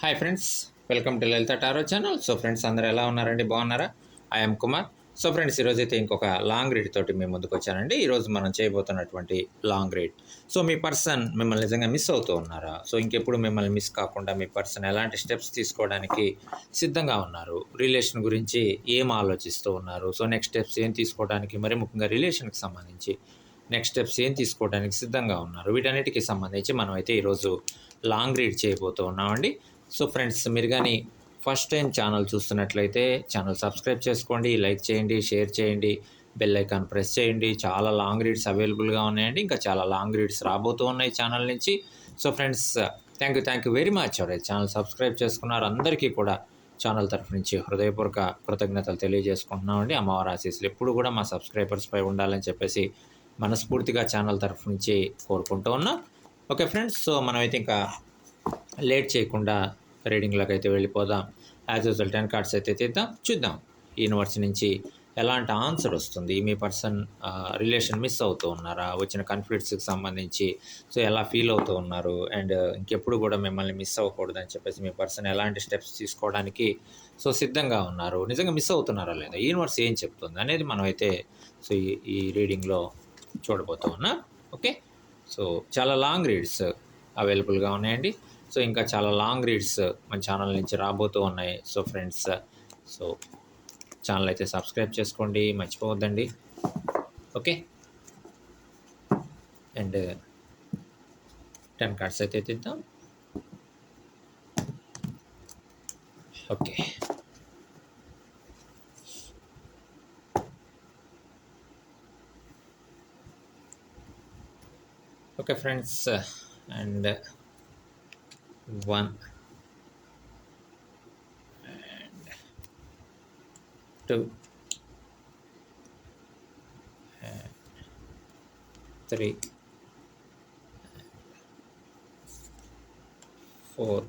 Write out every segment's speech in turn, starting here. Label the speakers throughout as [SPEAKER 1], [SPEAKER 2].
[SPEAKER 1] Hi friends welcome to Lalitha tarot channel so friends అందరూ ఎలా ఉన్నారండి? బాగున్నారా? ఐఎమ్ కుమార్ సో ఫ్రెండ్స్ ఈరోజు అయితే ఇంకొక లాంగ్ రీడ్ తోటి మేము ముందుకు వచ్చానండి. ఈరోజు మనం చేయబోతున్నటువంటి లాంగ్ రీడ్ సో మీ పర్సన్ మిమ్మల్ని నిజంగా మిస్ అవుతూ ఉన్నారా? సో ఇంకెప్పుడు మిమ్మల్ని మిస్ కాకుండా మీ పర్సన్ ఎలాంటి స్టెప్స్ తీసుకోవడానికి సిద్ధంగా ఉన్నారు? రిలేషన్ గురించి ఏం ఆలోచిస్తూ ఉన్నారు? సో నెక్స్ట్ స్టెప్స్ ఏం తీసుకోవడానికి మరి ముఖ్యంగా రిలేషన్కి సంబంధించి నెక్స్ట్ స్టెప్స్ ఏం తీసుకోవడానికి సిద్ధంగా ఉన్నారు? వీటన్నిటికీ సంబంధించి మనం అయితే ఈరోజు లాంగ్ రీడ్ చేయబోతూ ఉన్నామండి. సో ఫ్రెండ్స్ మీరు కానీ ఫస్ట్ టైం ఛానల్ చూస్తున్నట్లయితే ఛానల్ సబ్స్క్రైబ్ చేసుకోండి లైక్ చేయండి షేర్ చేయండి బెల్ ఐకాన్ ప్రెస్ చేయండి. చాలా లాంగ్ రీడ్స్ అవైలబుల్గా ఉన్నాయండి. ఇంకా చాలా లాంగ్ రీడ్స్ రాబోతూ ఉన్నాయి ఛానల్ నుంచి. So friends thank you thank you very much. ఎవరైతే ఛానల్ సబ్స్క్రైబ్ చేసుకున్నారు అందరికీ కూడా ఛానల్ తరఫు నుంచి హృదయపూర్వక కృతజ్ఞతలు తెలియజేసుకుంటున్నామండి. అమ్మవారి ఆశీస్సులు ఎప్పుడు కూడా మా సబ్స్క్రైబర్స్పై ఉండాలని చెప్పేసి మనస్ఫూర్తిగా ఛానల్ తరఫు నుంచి కోరుకుంటూ ఉన్నాం. ఓకే ఫ్రెండ్స్ సో మనమైతే ఇంకా లేట్ చేయకుండా రీడింగ్లోకి అయితే వెళ్ళిపోదాం. యాజ్ యూజువల్ టెన్ కార్డ్స్ అయితే తీద్దాం. చూద్దాం యూనివర్స్ నుంచి ఎలాంటి ఆన్సర్ వస్తుంది. మీ పర్సన్ రిలేషన్ మిస్ అవుతూ ఉన్నారా? వచ్చిన కాన్ఫ్లిక్ట్స్కి సంబంధించి. సో ఎలా ఫీల్ అవుతూ ఉన్నారు? అండ్ ఇంకెప్పుడు కూడా మిమ్మల్ని మిస్ అవ్వకూడదు అని చెప్పేసి మీ పర్సన్ ఎలాంటి స్టెప్స్ తీసుకోవడానికి సో సిద్ధంగా ఉన్నారు? నిజంగా మిస్ అవుతున్నారా లేదా? యూనివర్స్ ఏం చెప్తుంది అనేది మనం అయితే సో ఈ ఈ రీడింగ్లో చూడబోతూ ఉన్నాం. ఓకే? సో చాలా లాంగ్ రీడ్స్ అవైలబుల్గా ఉన్నాయండి. సో ఇంకా చాలా లాంగ్ రీడ్స్ మన ఛానల్ నుంచి రాబోతూ ఉన్నాయి. సో ఫ్రెండ్స్ సో ఛానల్ అయితే సబ్స్క్రైబ్ చేసుకోండి మర్చిపోవద్దండి. ఓకే? అండ్ టెన్ కార్డ్స్ అయితే తిద్దాం. Okay. Okay friends and 1 and 2 and 3 4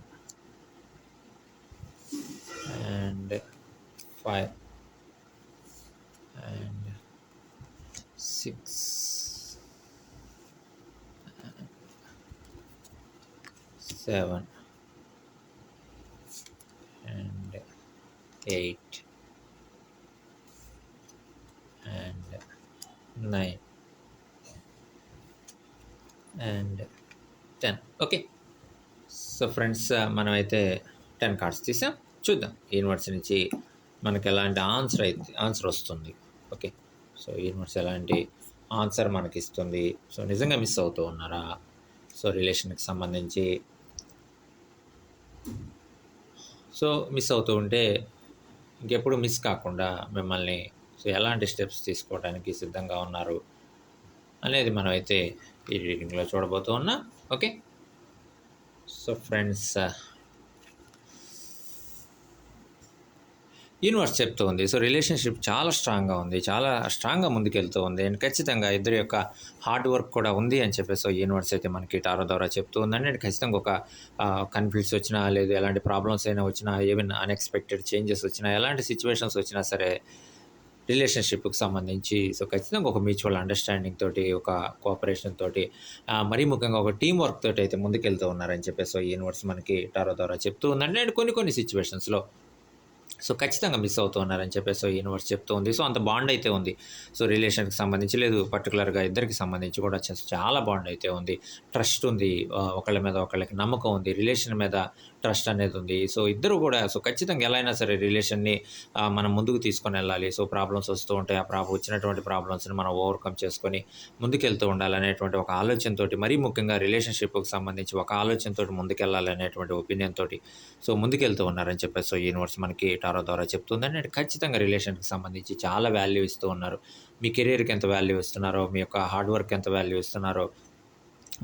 [SPEAKER 1] and 5 and 6 7 and ten okay so friends మనమైతే టెన్ కార్డ్స్ తీసాం. చూద్దాం. యూనివర్స్ నుంచి మనకు ఎలాంటి ఆన్సర్ అయితే ఆన్సర్ వస్తుంది. ఓకే సో యూనివర్స్ ఎలాంటి ఆన్సర్ మనకి ఇస్తుంది సో నిజంగా మిస్ అవుతూ ఉన్నారా? సో రిలేషన్కి సంబంధించి. సో మిస్ అవుతూ ఉంటే ఇంకెప్పుడు మిస్ కాకుండా మిమ్మల్ని సో ఎలాంటి స్టెప్స్ తీసుకోవడానికి సిద్ధంగా ఉన్నారు? అనేది మనమైతే ఈ రీడింగ్లో చూడబోతూ ఉన్నా. ఓకే? సో ఫ్రెండ్స్ యూనివర్స్ చెప్తూ ఉంది. సో రిలేషన్షిప్ చాలా స్ట్రాంగ్గా ఉంది. చాలా స్ట్రాంగ్గా ముందుకెళ్తూ ఉంది. అండ్ ఖచ్చితంగా ఇద్దరి యొక్క హార్డ్ వర్క్ కూడా ఉంది అని చెప్పేసి సో యూనివర్స్ అయితే మనకి టారో ద్వారా చెప్తూ ఉందండి అండ్ ఖచ్చితంగా ఒక కన్ఫ్లిక్ట్స్ వచ్చినా లేదు ఎలాంటి ప్రాబ్లమ్స్ అయినా వచ్చినా ఏమైనా అన్ఎక్స్పెక్టెడ్ చేంజెస్ వచ్చినా ఎలాంటి సిచ్యువేషన్స్ వచ్చినా సరే రిలేషన్షిప్కి సంబంధించి సో ఖచ్చితంగా ఒక మ్యూచువల్ అండర్స్టాండింగ్ తోటి ఒక కోఆపరేషన్ తోటి మరీ ముఖ్యంగా ఒక టీం వర్క్ తోటి అయితే ముందుకెళ్తూ ఉన్నారని చెప్పేసి సో యూనివర్స్ మనకి టారో ద్వారా చెప్తూ ఉందండి అండ్ కొన్ని కొన్ని సిచ్యువేషన్స్లో సో ఖచ్చితంగా మిస్ అవుతూ ఉన్నారని చెప్పేసి సో యూనివర్స్ చెప్తూ ఉంది. సో అంత బాండ్ అయితే ఉంది. సో రిలేషన్కి సంబంధించి లేదు పర్టికులర్గా ఇద్దరికి సంబంధించి కూడా చాలా బాండ్ అయితే ఉంది. ట్రస్ట్ ఉంది ఒకళ్ళ మీద ఒకళ్ళకి నమ్మకం ఉంది రిలేషన్ మీద ట్రస్ట్ అనేది ఉంది. సో ఇద్దరు కూడా సో ఖచ్చితంగా ఎలా అయినా సరే రిలేషన్ని మనం ముందుకు తీసుకొని వెళ్ళాలి. సో ప్రాబ్లమ్స్ వస్తూ ఉంటాయి. ఆ ప్రాబ్లం వచ్చినటువంటి ప్రాబ్లమ్స్ని మనం ఓవర్కమ్ చేసుకొని ముందుకెళ్తూ ఉండాలనేటువంటి ఒక ఆలోచనతోటి మరీ ముఖ్యంగా రిలేషన్షిప్కి సంబంధించి ఒక ఆలోచనతో ముందుకెళ్ళాలనేటువంటి ఒపీనియన్ తోటి సో ముందుకెళ్తూ ఉన్నారని చెప్పేసి సో యూనివర్స్ మనకి టారో ద్వారా చెప్తుంది. అండ్ ఖచ్చితంగా రిలేషన్కి సంబంధించి చాలా వాల్యూ ఇస్తూ ఉన్నారు. మీ కెరీర్కి ఎంత వాల్యూ ఇస్తున్నారో మీ యొక్క హార్డ్ వర్క్ ఎంత వాల్యూ ఇస్తున్నారో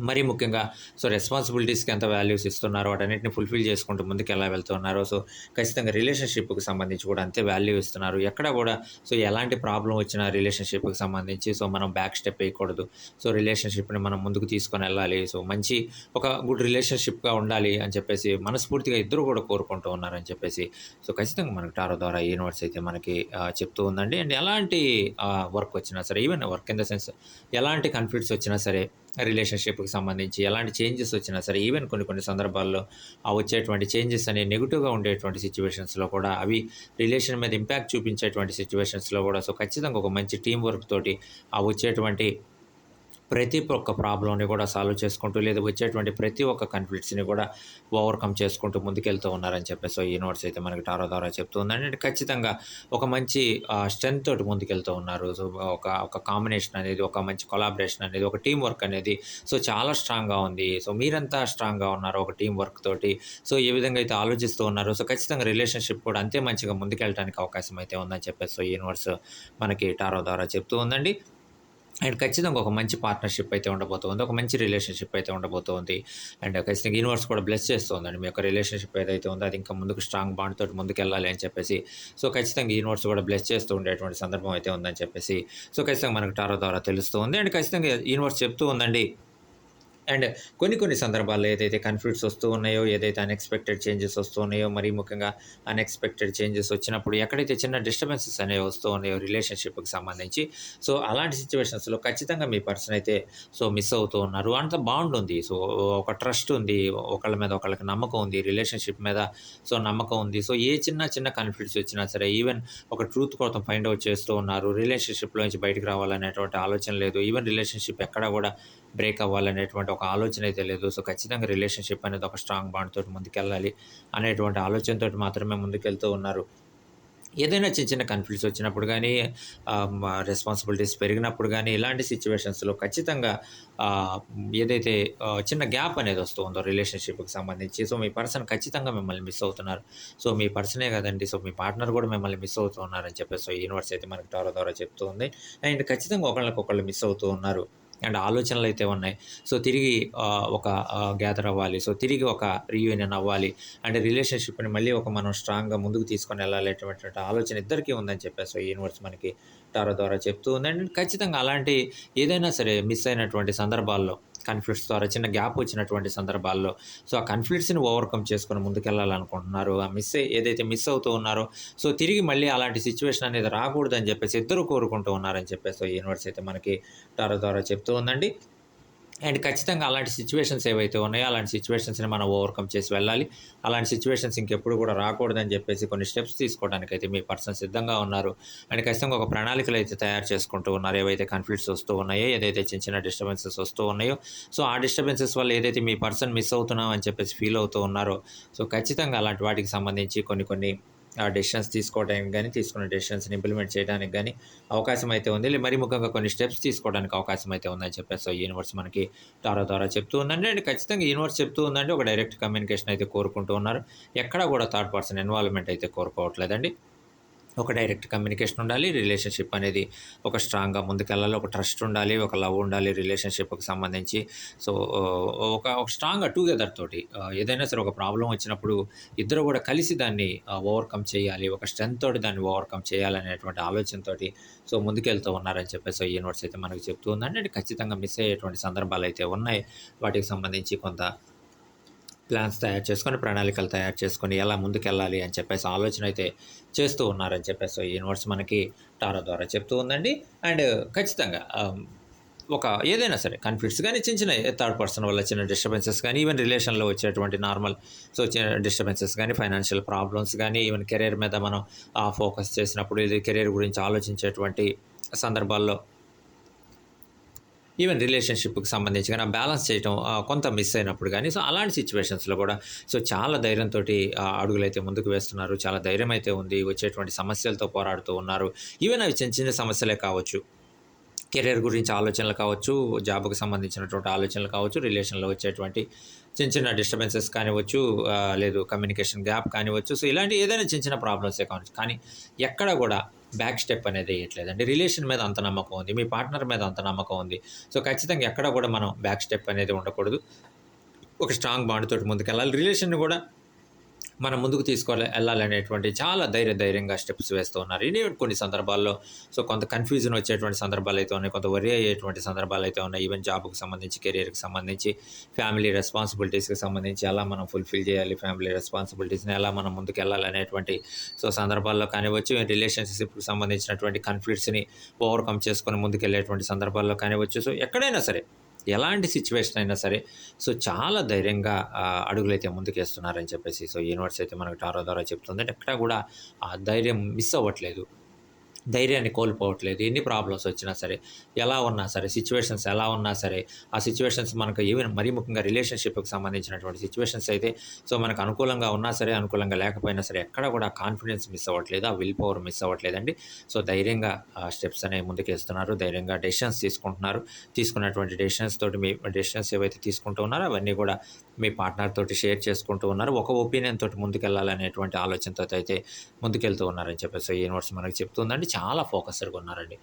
[SPEAKER 1] మరీ ముఖ్యంగా సో రెస్పాన్సిబిలిటీస్కి ఎంత వాల్యూస్ ఇస్తున్నారో వాటన్నిటిని ఫుల్ఫిల్ చేసుకుంటూ ముందుకు ఎలా వెళ్తున్నారో సో ఖచ్చితంగా రిలేషన్షిప్కి సంబంధించి కూడా అంతే వాల్యూ ఇస్తున్నారు. ఎక్కడ కూడా సో ఎలాంటి ప్రాబ్లం వచ్చినా రిలేషన్షిప్కి సంబంధించి సో మనం బ్యాక్ స్టెప్ వేయకూడదు. సో రిలేషన్షిప్ని మనం ముందుకు తీసుకొని వెళ్ళాలి. సో మంచి ఒక గుడ్ రిలేషన్షిప్గా ఉండాలి అని చెప్పేసి మనస్ఫూర్తిగా ఇద్దరు కూడా కోరుకుంటూ ఉన్నారని చెప్పేసి సో ఖచ్చితంగా మనకి టారో ద్వారా యూనివర్స్ అయితే మనకి చెప్తూ ఉందండి. అండ్ ఎలాంటి వర్క్ వచ్చినా సరే even work in the sense ఎలాంటి కన్ఫ్లిక్ట్స్ వచ్చినా సరే రిలేషన్షిప్కి సంబంధించి ఎలాంటి చేంజెస్ వచ్చినా సరే ఈవెన్ కొన్ని కొన్ని సందర్భాల్లో ఆ వచ్చేటువంటి చేంజెస్ అనేవి నెగిటివ్గా ఉండేటువంటి సిచ్యువేషన్స్లో కూడా అవి రిలేషన్ మీద ఇంపాక్ట్ చూపించేటువంటి సిచ్యువేషన్స్లో కూడా సో ఖచ్చితంగా ఒక మంచి టీం వర్క్ తోటి ఆ వచ్చేటువంటి ప్రతి ఒక్క ప్రాబ్లమ్ని కూడా సాల్వ్ చేసుకుంటూ లేదా వచ్చేటువంటి ప్రతి ఒక్క కన్ఫ్లిక్ట్స్ని కూడా ఓవర్కమ్ చేసుకుంటూ ముందుకెళ్తూ ఉన్నారని చెప్పేసి ఈ నోట్స్ అయితే మనకి టారో ద్వారా చెప్తూ ఉందండి. అంటే ఖచ్చితంగా ఒక మంచి స్ట్రెంత్ తోటి ముందుకెళ్తూ ఉన్నారు. సో ఒక ఒక కాంబినేషన్ అనేది ఒక మంచి కొలాబరేషన్ అనేది ఒక టీం వర్క్ అనేది సో చాలా స్ట్రాంగ్గా ఉంది. సో మీరంతా స్ట్రాంగ్గా ఉన్నారు ఒక టీం వర్క్ తోటి? సో ఏ విధంగా అయితే ఆలోచిస్తూ ఉన్నారు? సో ఖచ్చితంగా రిలేషన్షిప్ కూడా అంతే మంచిగా ముందుకెళ్ళడానికి అవకాశం అయితే ఉందని చెప్పేసి ఈ యూనివర్స్ మనకి టారో ద్వారా చెప్తూ ఉందండి. అండ్ ఖచ్చితంగా ఒక మంచి పార్ట్నర్షిప్ అయితే ఉండబోతుంది. ఒక మంచి రిలేషన్షిప్ అయితే ఉండబోతుంది. అండ్ ఖచ్చితంగా యూనివర్స్ కూడా బ్లెస్ చేస్తుందండి. మీ యొక్క రిలేషన్షిప్ ఏదైతే ఉందో అది ఇంకా ముందుకు స్ట్రాంగ్ బాండ్ తోటి ముందుకు వెళ్ళాలి అని చెప్పేసి. సో ఖచ్చితంగా యూనివర్స్ కూడా బ్లెస్ చేస్తూ ఉండేటువంటి సందర్భం అయితే ఉందని చెప్పేసి. సో ఖచ్చితంగా మనకు టారో ద్వారా తెలుస్తూ ఉంది అండ్ ఖచ్చితంగా యూనివర్స్ చెప్తూ ఉందండి. అండ్ కొన్ని కొన్ని సందర్భాల్లో ఏదైతే కన్ఫ్లిక్ట్స్ వస్తూ ఉన్నాయో ఏదైతే అన్ఎక్స్పెక్టెడ్ చేంజెస్ వస్తూ ఉన్నాయో మరీ ముఖ్యంగా అన్ఎక్స్పెక్టెడ్ చేంజెస్ వచ్చినప్పుడు ఎక్కడైతే చిన్న డిస్టర్బెన్సెస్ అనేవి వస్తూ ఉన్నాయో రిలేషన్షిప్కి సంబంధించి సో అలాంటి సిచ్యువేషన్స్లో ఖచ్చితంగా మీ పర్సన్ అయితే సో మిస్ అవుతూ ఉన్నారు. అంత బాండ్ ఉంది. సో ఒక ట్రస్ట్ ఉంది ఒకళ్ళ మీద ఒకళ్ళకి నమ్మకం ఉంది రిలేషన్షిప్ మీద సో నమ్మకం ఉంది. సో ఏ చిన్న చిన్న కన్ఫ్లిక్ట్స్ వచ్చినా సరే ఈవెన్ ఒక ట్రూత్ కోసం ఫైండ్ అవుట్ చేస్తూ ఉన్నారు. రిలేషన్షిప్లో నుంచి బయటకు రావాలనేటువంటి ఆలోచన లేదు. ఈవెన్ రిలేషన్షిప్ ఎక్కడ కూడా బ్రేక్ అవ్వాలనేటువంటి ఒక ఆలోచన అయితే లేదు. సో ఖచ్చితంగా రిలేషన్షిప్ అనేది ఒక స్ట్రాంగ్ బాండ్ తోటి ముందుకెళ్ళాలి అనేటువంటి ఆలోచనతో మాత్రమే ముందుకెళ్తూ ఉన్నారు. ఏదైనా చిన్న చిన్న కన్ఫ్లిక్ట్స్ వచ్చినప్పుడు కానీ రెస్పాన్సిబిలిటీస్ పెరిగినప్పుడు కానీ ఇలాంటి సిచ్యువేషన్స్లో ఖచ్చితంగా ఏదైతే చిన్న గ్యాప్ అనేది వస్తూ ఉందో రిలేషన్షిప్కి సంబంధించి సో మీ పర్సన్ ఖచ్చితంగా మిమ్మల్ని మిస్ అవుతున్నారు. సో మీ పర్సనే కదండి సో మీ పార్ట్నర్ కూడా మిమ్మల్ని మిస్ అవుతూ ఉన్నారని చెప్పేసి సో యూనివర్స్ అయితే మనకి టారో ద్వారా చెప్తూ ఉంది. అండ్ ఖచ్చితంగా ఒకళ్ళకొకళ్ళు మిస్ అవుతూ ఉన్నారు. అండ్ ఆలోచనలు అయితే ఉన్నాయి. సో తిరిగి ఒక గ్యాదర్ అవ్వాలి. సో తిరిగి ఒక రీయూనియన్ అవ్వాలి. అండ్ రిలేషన్షిప్ని మళ్ళీ ఒక మనం స్ట్రాంగ్గా ముందుకు తీసుకొని వెళ్ళాలి ఆలోచన ఇద్దరికీ ఉందని చెప్పేసి సో యూనివర్స్ మనకి టారో ద్వారా చెప్తూ ఉంది. అండ్ ఖచ్చితంగా అలాంటి ఏదైనా సరే మిస్ అయినటువంటి సందర్భాల్లో కన్ఫ్లిక్ట్స్ ద్వారా చిన్న గ్యాప్ వచ్చినటువంటి సందర్భాల్లో సో ఆ కన్ఫ్లిక్ట్స్ని ఓవర్కమ్ చేసుకొని ముందుకెళ్ళాలనుకుంటున్నారు. ఆ మిస్ ఏదైతే మిస్ అవుతూ ఉన్నారో సో తిరిగి మళ్ళీ అలాంటి సిచ్యువేషన్ అనేది రాకూడదని చెప్పేసి ఇద్దరు కోరుకుంటూ ఉన్నారని చెప్పేసి సో యూనివర్స్ అయితే మనకి టారో ద్వారా చెప్తూ ఉందండి. అండ్ ఖచ్చితంగా అలాంటి సిచ్యువేషన్స్ ఏవైతే ఉన్నాయో అలాంటి సిచ్యువేషన్స్ని మనం ఓవర్కమ్ చేసి వెళ్ళాలి. అలాంటి సిచ్యువేషన్స్ ఇంకెప్పుడు కూడా రాకూడదని చెప్పేసి కొన్ని స్టెప్స్ తీసుకోవడానికి అయితే మీ పర్సన్ సిద్ధంగా ఉన్నారు. అండ్ ఖచ్చితంగా ఒక ప్రణాళికలు అయితే తయారు చేసుకుంటూ ఉన్నారు. ఏవైతే కన్ఫ్లిక్ట్స్ వస్తూ ఉన్నాయో ఏదైతే చిన్న చిన్న డిస్టర్బెన్సెస్ వస్తూ ఉన్నాయో సో ఆ డిస్టర్బెన్సెస్ వల్ల ఏదైతే మీ పర్సన్ మిస్ అవుతున్నాం అని చెప్పేసి ఫీల్ అవుతూ ఉన్నారో సో ఖచ్చితంగా అలాంటి వాటికి సంబంధించి కొన్ని కొన్ని ఆ డెసిషన్స్ తీసుకోవడానికి కానీ తీసుకున్న డెసిషన్స్ని ఇంప్లిమెంట్ చేయడానికి కానీ అవకాశం అయితే ఉంది. మరి ముఖ్యంగా కొన్ని స్టెప్స్ తీసుకోవడానికి అవకాశం అయితే ఉందని చెప్పేసి సో యూనివర్స్ మనకి తారో ద్వారా చెప్తూ ఉందండి. అండ్ ఖచ్చితంగా యూనివర్స్ చెప్తూ ఉందండి. ఒక డైరెక్ట్ కమ్యూనికేషన్ అయితే కోరుకుంటూ ఉన్నారు. ఎక్కడ కూడా థర్డ్ పర్సన్ ఇన్వాల్వ్మెంట్ అయితే కోరుకోవట్లేదండి. ఒక డైరెక్ట్ కమ్యూనికేషన్ ఉండాలి రిలేషన్షిప్ అనేది ఒక స్ట్రాంగ్గా ముందుకెళ్ళాలి ఒక ట్రస్ట్ ఉండాలి ఒక లవ్ ఉండాలి రిలేషన్షిప్కి సంబంధించి. సో ఒక ఒక స్ట్రాంగ్గా టుగెదర్ తోటి ఏదైనా సరే ఒక ప్రాబ్లం వచ్చినప్పుడు ఇద్దరు కూడా కలిసి దాన్ని ఓవర్కమ్ చేయాలి ఒక స్ట్రెంత్ తోటి దాన్ని ఓవర్కమ్ చేయాలనేటువంటి ఆలోచనతోటి సో ముందుకెళ్తూ ఉన్నారని చెప్పేసి సో నోట్స్ అయితే మనకు చెప్తూ ఉందండి. ఖచ్చితంగా మిస్ అయ్యేటువంటి సందర్భాలు అయితే ఉన్నాయి. వాటికి సంబంధించి కొంత ప్లాన్స్ తయారు చేసుకొని ప్రణాళికలు తయారు చేసుకొని ఎలా ముందుకెళ్ళాలి అని చెప్పేసి ఆలోచన అయితే చేస్తూ ఉన్నారని చెప్పేసి యూనివర్స్ మనకి టారో ద్వారా చెప్తూ ఉందండి. అండ్ ఖచ్చితంగా ఒక ఏదైనా సరే కన్ఫ్లిక్ట్స్ కానీ చిన్న చిన్న థర్డ్ పర్సన్ వల్ల చిన్న డిస్టర్బెన్సెస్ కానీ ఈవెన్ రిలేషన్లో వచ్చేటువంటి నార్మల్ సో చిన్న డిస్టర్బెన్సెస్ కానీ ఫైనాన్షియల్ ప్రాబ్లమ్స్ కానీ ఈవెన్ కెరీర్ మీద మనం ఫోకస్ చేసినప్పుడు ఇది కెరీర్ గురించి ఆలోచించేటువంటి సందర్భాల్లో ఈవెన్ రిలేషన్షిప్కి సంబంధించి కానీ బ్యాలెన్స్ చేయడం కొంత మిస్ అయినప్పుడు కానీ సో అలాంటి సిచ్యువేషన్స్లో కూడా సో చాలా ధైర్యంతో అడుగులు అయితే ముందుకు వేస్తున్నారు చాలా ధైర్యం అయితే ఉంది వచ్చేటువంటి సమస్యలతో పోరాడుతూ ఉన్నారు. ఈవెన్ అవి చిన్న చిన్న సమస్యలే కావచ్చు. కెరీర్ గురించి ఆలోచనలు కావచ్చు జాబ్కు సంబంధించినటువంటి ఆలోచనలు కావచ్చు రిలేషన్లో వచ్చేటువంటి చిన్న చిన్న డిస్టర్బెన్సెస్ కానివచ్చు లేదు కమ్యూనికేషన్ గ్యాప్ కానివచ్చు సో ఇలాంటి ఏదైనా చిన్న చిన్న ప్రాబ్లమ్సే కావచ్చు. కానీ ఎక్కడ కూడా బ్యాక్ స్టెప్ అనేది వేయట్లేదండి. రిలేషన్ మీద అంత నమ్మకం ఉంది. మీ పార్ట్నర్ మీద అంత నమ్మకం ఉంది. సో ఖచ్చితంగా ఎక్కడ కూడా మనం బ్యాక్ స్టెప్ అనేది ఉండకూడదు. ఒక స్ట్రాంగ్ బాండ్ తోటి ముందుకెళ్ళాలి. రిలేషన్ కూడా మనం ముందుకు తీసుకోవాలి వెళ్ళాలనేటువంటి చాలా ధైర్య ధైర్యంగా స్టెప్స్ వేస్తూ ఉన్నారు. ఇది కొన్ని సందర్భాల్లో సో కొంత కన్ఫ్యూజన్ వచ్చేటువంటి సందర్భాలు అయితే ఉన్నాయి కొంత వరి అయ్యేటువంటి సందర్భాలు అయితే ఉన్నాయి. ఈవెన్ జాబ్కి సంబంధించి కెరీర్కి సంబంధించి ఫ్యామిలీ రెస్పాన్సిబిలిటీస్కి సంబంధించి ఎలా మనం ఫుల్ఫిల్ చేయాలి ఫ్యామిలీ రెస్పాన్సిబిలిటీస్ని ఎలా మనం ముందుకు వెళ్ళాలి అనేటువంటి సో సందర్భాల్లో కానివచ్చు రిలేషన్షిప్కి సంబంధించినటువంటి కన్ఫ్లిక్ట్స్ని ఓవర్కమ్ చేసుకొని ముందుకు వెళ్ళేటువంటి సందర్భాల్లో కానివచ్చు సో ఎక్కడైనా సరే ఎలాంటి సిచ్యువేషన్ అయినా సరే సో చాలా ధైర్యంగా ఆ, అడుగులైతే ముందుకేస్తున్నారని చెప్పేసి సో యూనివర్స్ అయితే మనకు టారో ద్వారా చెప్తుంది. అంటే ఎక్కడా కూడా ఆ ధైర్యం మిస్ అవ్వట్లేదు. ధైర్యాన్ని కోల్పోవట్లేదు. ఎన్ని ప్రాబ్లమ్స్ వచ్చినా సరే ఎలా ఉన్నా సరే సిచ్యువేషన్స్ ఎలా ఉన్నా సరే ఆ సిచ్యువేషన్స్ మనకు ఈవెన్ మరీ ముఖ్యంగా రిలేషన్షిప్కి సంబంధించినటువంటి సిచ్యువేషన్స్ అయితే సో మనకు అనుకూలంగా ఉన్నా సరే అనుకూలంగా లేకపోయినా సరే ఎక్కడ కూడా కాన్ఫిడెన్స్ మిస్ అవ్వట్లేదు ఆ విల్ పవర్ మిస్ అవ్వట్లేదండి. సో ధైర్యంగా ఆ స్టెప్స్ అనేవి ముందుకేస్తున్నారు. ధైర్యంగా డెసిషన్స్ తీసుకుంటున్నారు. తీసుకున్నటువంటి డెసిషన్స్ తోటి మీ డెసిషన్స్ ఏవైతే తీసుకుంటూ ఉన్నారో అవన్నీ కూడా మీ పార్ట్నర్ తోటి షేర్ చేసుకుంటూ ఉన్నారు. ఒక ఒపీనియన్ తోటి ముందుకెళ్ళాలనేటువంటి ఆలోచనతో అయితే ముందుకెళ్తూ ఉన్నారని చెప్పేసి ఈ యూనివర్స్ మనకి చెప్తుందండి. చాలా ఫోకస్డ్గా ఉన్నారండి.